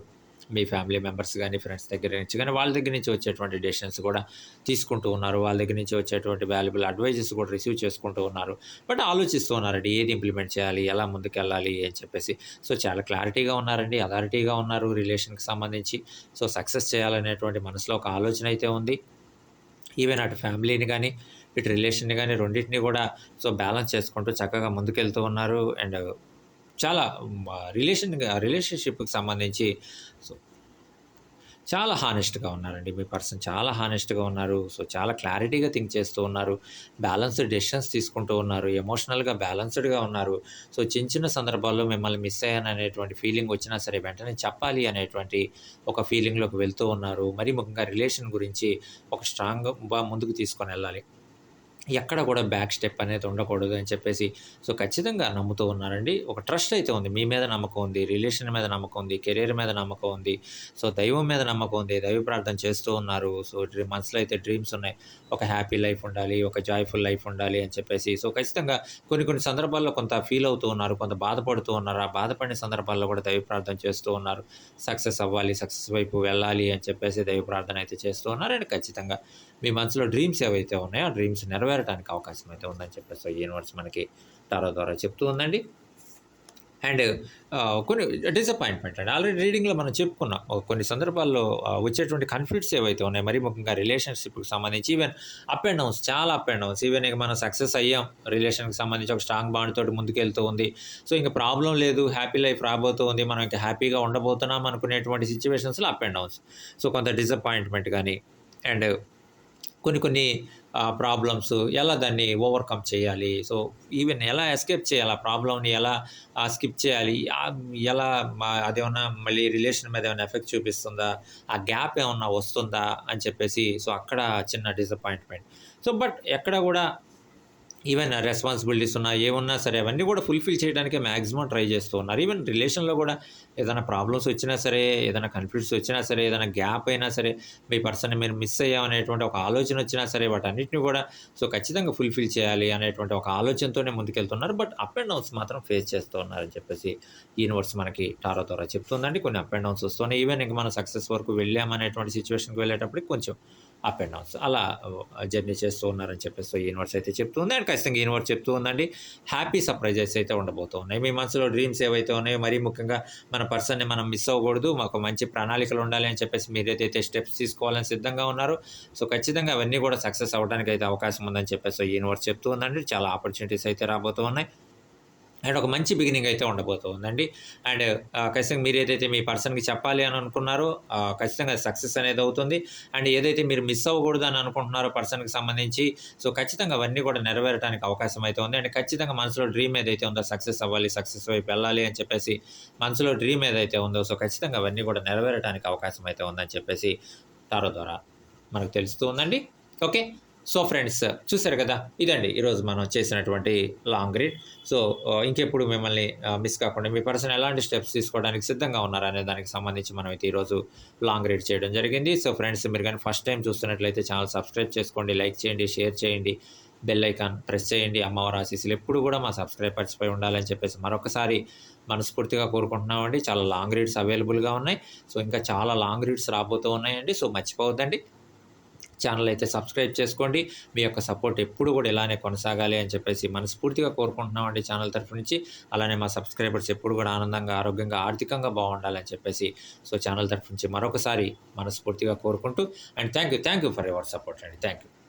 [SPEAKER 1] మీ ఫ్యామిలీ మెంబర్స్ కానీ ఫ్రెండ్స్ దగ్గర నుంచి కానీ వాళ్ళ దగ్గర నుంచి వచ్చేటువంటి డెసిషన్స్ కూడా తీసుకుంటూ ఉన్నారు. వాళ్ళ దగ్గర నుంచి వచ్చేటువంటి వాల్యుబుల్ అడ్వైజెస్ కూడా రిసీవ్ చేసుకుంటూ ఉన్నారు. బట్ ఆలోచిస్తూ ఉన్నారండి ఏది ఇంప్లిమెంట్ చేయాలి ఎలా ముందుకు వెళ్ళాలి అని చెప్పేసి. సో చాలా క్లారిటీగా ఉన్నారండి అథారిటీగా ఉన్నారు రిలేషన్కి సంబంధించి. సో సక్సెస్ చేయాలనేటువంటి మనసులో ఒక ఆలోచన అయితే ఉంది. ఈవెన్ అటు ఫ్యామిలీని కానీ ఇటు రిలేషన్ని కానీ రెండింటిని కూడా సో బ్యాలెన్స్ చేసుకుంటూ చక్కగా ముందుకెళ్తూ ఉన్నారు. అండ్ చాలా రిలేషన్ రిలేషన్షిప్కి సంబంధించి సో చాలా హానెస్ట్గా ఉన్నారండి. మీ పర్సన్ చాలా హానెస్ట్గా ఉన్నారు. సో చాలా క్లారిటీగా థింక్ చేస్తూ ఉన్నారు. బ్యాలెన్స్డ్ డెసిషన్స్ తీసుకుంటూ ఉన్నారు. ఎమోషనల్గా బ్యాలెన్స్డ్గా ఉన్నారు. సో చిన్న చిన్న సందర్భాల్లో మిమ్మల్ని మిస్ అయ్యాను అనేటువంటి ఫీలింగ్ వచ్చినా సరే వెంటనే చెప్పాలి అనేటువంటి ఒక ఫీలింగ్లోకి వెళ్తూ ఉన్నారు. మరి ముఖ్యంగా రిలేషన్ గురించి ఒక స్ట్రాంగ్గా ముందుకు తీసుకొని వెళ్ళాలి. ఎక్కడ కూడా బ్యాక్ స్టెప్ అనేది ఉండకూడదు అని చెప్పేసి సో ఖచ్చితంగా నమ్ముతూ ఉన్నారండి. ఒక ట్రస్ట్ అయితే ఉంది. మీ మీద నమ్మకం ఉంది రిలేషన్ మీద నమ్మకం ఉంది కెరీర్ మీద నమ్మకం ఉంది సో దైవం మీద నమ్మకం ఉంది దైవ ప్రార్థన చేస్తూ ఉన్నారు. సో డ్రీ- మనసులో అయితే డ్రీమ్స్ ఉన్నాయి. ఒక హ్యాపీ లైఫ్ ఉండాలి ఒక జాయ్ఫుల్ లైఫ్ ఉండాలి అని చెప్పేసి సో ఖచ్చితంగా కొన్ని కొన్ని సందర్భాల్లో కొంత ఫీల్ అవుతూ ఉన్నారు కొంత బాధపడుతూ ఉన్నారు. ఆ బాధపడిన సందర్భాల్లో కూడా దైవ ప్రార్థన చేస్తూ ఉన్నారు. సక్సెస్ అవ్వాలి సక్సెస్ వైపు వెళ్ళాలి అని చెప్పేసి దైవ ప్రార్థన అయితే చేస్తూ ఉన్నారు అండ్ ఖచ్చితంగా. మీ మనసులో డ్రీమ్స్ ఏవైతే ఉన్నాయో ఆ డ్రీమ్స్ నెరవేరడానికి అవకాశం అయితే ఉందని చెప్పేసి యూనివర్స్ మనకి టారో ద్వారా చెప్తూ ఉందండి. అండ్ కొన్ని డిసప్పాయింట్మెంట్ అండి. ఆల్రెడీ రీడింగ్లో మనం చెప్పుకున్నాం. కొన్ని సందర్భాల్లో వచ్చేటువంటి కన్ఫ్లిక్ట్స్ ఏవైతే ఉన్నాయి మరి ముఖ్యంగా రిలేషన్షిప్కి సంబంధించి ఈవెన్ అప్ అండ్ డౌన్స్ చాలా అప్ అండ్ డౌన్స్ ఈవెన్ ఇక మనం సక్సెస్ అయ్యాం. రిలేషన్కి సంబంధించి ఒక స్ట్రాంగ్ బాండ్ తోటి ముందుకెళ్తూ ఉంది. సో ఇంకా ప్రాబ్లం లేదు. హ్యాపీ లైఫ్ రాబోతూ ఉంది మనం ఇంకా హ్యాపీగా ఉండబోతున్నాం అనుకునేటువంటి సిచ్యువేషన్స్లో అప్ అండ్ డౌన్స్ సో కొంత డిసప్పాయింట్మెంట్ కానీ అండ్ కొన్ని కొన్ని ప్రాబ్లమ్స్ ఎలా దాన్ని ఓవర్కమ్ చేయాలి? సో ఈవెన్ ఎలా ఎస్కేప్ చేయాలి? ఆ ప్రాబ్లమ్ని ఎలా స్కిప్ చేయాలి? ఎలా అదేమన్నా మళ్ళీ రిలేషన్ మీద ఏమైనా ఎఫెక్ట్ చూపిస్తుందా? ఆ గ్యాప్ ఏమన్నా వస్తుందా? అని చెప్పేసి సో అక్కడ చిన్న డిసప్పాయింట్మెంట్ సో బట్ ఎక్కడ కూడా ఈవెన్ రెస్పాన్సిబిలిటీస్ ఉన్నా ఏమున్నా సరే అవన్నీ కూడా ఫుల్ఫిల్ చేయడానికి మ్యాక్సిమం ట్రై చేస్తూ ఉన్నారు. ఈవెన్ రిలేషన్లో కూడా ఏదైనా ప్రాబ్లమ్స్ వచ్చినా సరే ఏదైనా కన్ఫ్లిక్ట్స్ వచ్చినా సరే ఏదైనా గ్యాప్ అయినా సరే మీ పర్సన్ మీరు మిస్ అయ్యామనేటువంటి ఒక ఆలోచన వచ్చినా సరే వాటన్నిటిని కూడా సో ఖచ్చితంగా ఫుల్ఫిల్ చేయాలి అనేటువంటి ఒక ఆలోచనతోనే ముందుకెళ్తున్నారు. బట్ అప్ అండ్ డౌన్స్ మాత్రం ఫేస్ చేస్తూ ఉన్నారని చెప్పేసి యూనివర్స్ మనకి టారో ద్వారా చెప్తుందండి. కొన్ని అప్ అండ్ డౌన్స్ వస్తున్నాయి. ఈవెన్ ఇంక మనం సక్సెస్ వరకు వెళ్ళామనేటువంటి సిచ్యువేషన్కి వెళ్ళేటప్పటికి కొంచెం అప్ అండ్ డౌన్స్. అలా జర్నీ చేస్తూ ఉన్నారని చెప్పేసి యూనివర్స్ అయితే చెప్తుంది అండ్ ఖచ్చితంగా యూనివర్స్ చెప్తూ ఉందండి. హ్యాపీ సర్ప్రైజెస్ అయితే ఉండబోతూ ఉన్నాయి. మీ మనసులో డ్రీమ్స్ ఏవైతే ఉన్నాయో మరీ ముఖ్యంగా మన పర్సన్ని మనం మిస్ అవ్వకూడదు. మాకు మంచి ప్రణాళికలు ఉండాలి అని చెప్పేసి మీరు ఏదైతే స్టెప్స్ తీసుకోవాలని సిద్ధంగా ఉన్నారో సో ఖచ్చితంగా అవన్నీ కూడా సక్సెస్ అవ్వడానికి అయితే అవకాశం ఉందని చెప్పేసి యూనివర్స్ చెప్తూ ఉందండి. చాలా ఆపర్చునిటీస్ అయితే రాబోతూ ఉన్నాయి. అండ్ ఒక మంచి బిగినింగ్ అయితే ఉండబోతుందండి. అండ్ ఖచ్చితంగా మీరు ఏదైతే మీ పర్సన్కి చెప్పాలి అని అనుకున్నారో ఖచ్చితంగా సక్సెస్ అనేది అవుతుంది. అండ్ ఏదైతే మీరు మిస్ అవ్వకూడదు అని అనుకుంటున్నారో పర్సన్కి సంబంధించి సో ఖచ్చితంగా అవన్నీ కూడా నెరవేరడానికి అవకాశం అయితే ఉంది. అండ్ ఖచ్చితంగా మనసులో డ్రీమ్ ఏదైతే ఉందో సక్సెస్ అవ్వాలి సక్సెస్ వైపు వెళ్ళాలి అని చెప్పేసి మనసులో డ్రీమ్ ఏదైతే ఉందో సో ఖచ్చితంగా అవన్నీ కూడా నెరవేరడానికి అవకాశం అయితే ఉందని చెప్పేసి టారో ద్వారా మనకు తెలుస్తూ ఉందండి. ఓకే? సో ఫ్రెండ్స్ చూసారు కదా? ఇదండి ఈరోజు మనం చేసినటువంటి లాంగ్ రీడ్. సో ఇంకెప్పుడు మిమ్మల్ని మిస్ కాకుండా మీ పర్సన్ ఎలాంటి స్టెప్స్ తీసుకోవడానికి సిద్ధంగా ఉన్నారనే అనే దానికి సంబంధించి మనం అయితే ఈరోజు లాంగ్ రీడ్ చేయడం జరిగింది. సో ఫ్రెండ్స్ మీరు కానీ ఫస్ట్ టైం చూస్తున్నట్లయితే ఛానల్ సబ్స్క్రైబ్ చేసుకోండి లైక్ చేయండి షేర్ చేయండి బెల్ ఐకాన్ ప్రెస్ చేయండి. అమ్మవారి ఆశీస్సులు ఎప్పుడు కూడా మా సబ్స్క్రైబర్స్ పై ఉండాలని చెప్పేసి మరొకసారి మనస్ఫూర్తిగా కోరుకుంటున్నామండి. చాలా లాంగ్ రీడ్స్ అవైలబుల్గా ఉన్నాయి. సో ఇంకా చాలా లాంగ్ రీడ్స్ రాబోతూ ఉన్నాయండి. సో మర్చిపోవద్దండి. ఛానల్ అయితే సబ్స్క్రైబ్ చేసుకోండి. మీ యొక్క సపోర్ట్ ఎప్పుడు కూడా ఇలానే కొనసాగాలి అని చెప్పేసి మనస్ఫూర్తిగా కోరుకుంటున్నామండి ఛానల్ తరఫు నుంచి. అలానే మా సబ్స్క్రైబర్స్ ఎప్పుడు కూడా ఆనందంగా ఆరోగ్యంగా ఆర్థికంగా బాగుండాలని చెప్పేసి సో ఛానల్ తరఫు నుంచి మరొకసారి మనస్ఫూర్తిగా కోరుకుంటూ and thank you thank you for your support అండి. Thank you.